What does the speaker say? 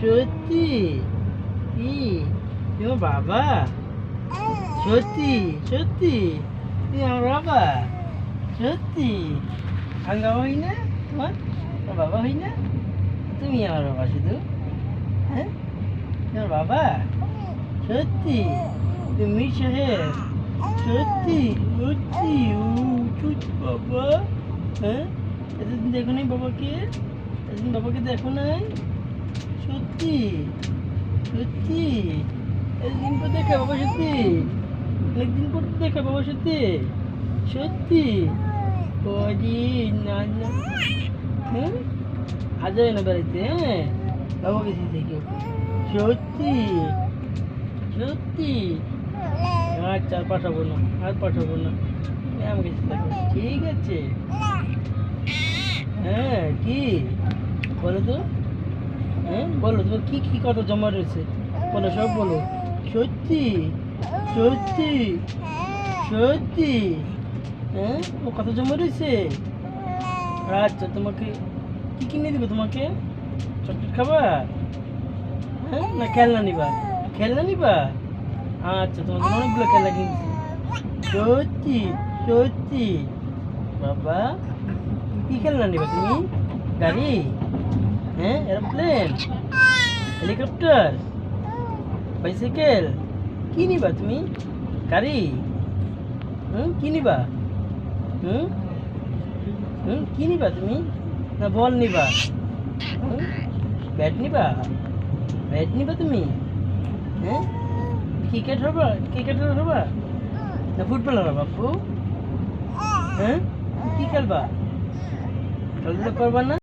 সত্যি? কি? তোমার বাবা। সত্যি সত্যি। তুমি আমার বাবা। সত্যি। বাবা হই না তোমার? বাবা হই না? তুমি আমার বাবা শুধু? হ্যাঁ? তোমার বাবা? সত্যি? তুমি সাহেব? সত্যি? সত্যি? বাবা। হ্যাঁ? এতদিন দেখো নাই বাবাকে? এতদিন বাবাকে দেখো নাই? সত্যি? সত্যি? এতদিন পর দেখা বাবা সত্যি। অনেকদিন পর দেখা বাবা সত্যি। সত্যি? ওজি না না। হ্যাঁ? আজ যাবে না বাড়িতে হ্যাঁ? বাবা গেছি থেকে সত্যি? সত্যি? আচ্ছা আর পাঠাবো না, আর পাঠাবো না। আমি গেছি ঠিক আছে। হ্যাঁ কি? বলো তো। হ্যাঁ? বলো, তোমার কি কি কথা জমা রয়েছে? বলো, সব বলো। সত্যি? সত্যি? সত্যি? হ্যাঁ? ও কত জমা রয়েছে? আচ্ছা তোমাকে কি কিনে দিবে তোমাকে? চকলেট খাবা হ্যাঁ? না, খেলনা নিবা। খেলনা নিবা? আচ্ছা তোমাকে অনেকগুলো খেলনা কিনছি। সত্যি সত্যি। বাবা, কি খেলনা নিবা তুমি? গাড়ি হ্যাঁ এরোপ্লেন হেলিকপ্টার বাইসাইকেল কি নিবা তুমি? গাড়ি? হুম, কি নিবা? হুম হুম, কি নিবা তুমি? না বল নিবা? ব্যাট নিবা? ব্যাট নিবা তুমি? হ্যাঁ? ক্রিকেট হবা? ক্রিকেটার হবা? না ফুটবলার হবা, বাপু? হ্যাঁ? কি খেলবা? খেলাধুলা করবা না?